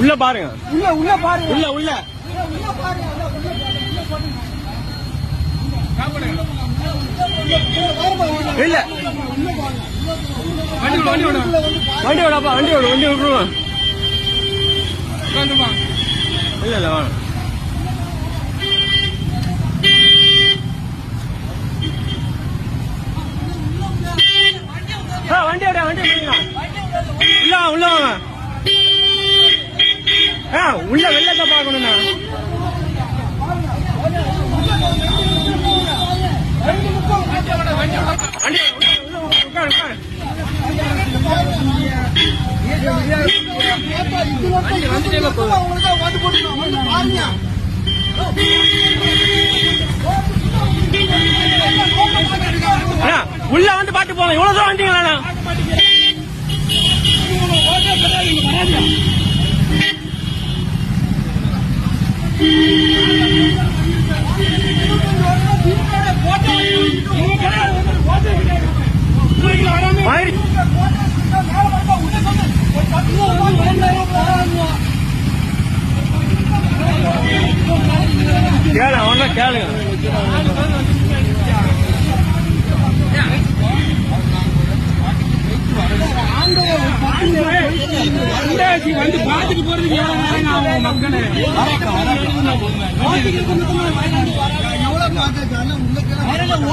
உள்ள பாருங்க. உள்ள உள்ள பாருங்க. உள்ள உள்ள. உள்ள பாருங்க உள்ள உள்ள பாருங்க உள்ள போடுங்க இல்ல. வண்டி விடு, வண்டி விடு. வண்டி விடப்பா வண்டி விடு வண்டி விட்டுருவோம் உட்காந்துப்பா. இல்ல இல்ல வாங்க. வண்டி விட வண்டி உள்ள உள்ள வாங்க ஆ உள்ள வெள்ளத்தை பார்க்கணுண்ணா உள்ள, வந்து பாட்டு போங்க இவ்வளவு தூரம் வந்தீங்களா கேளு ஒன்னா கேளுங்க. ரெண்டாயிரத்தி வந்து பார்த்துட்டு போறதுக்கு எவ்வளவு நேரம் ஆகும் மக்களே?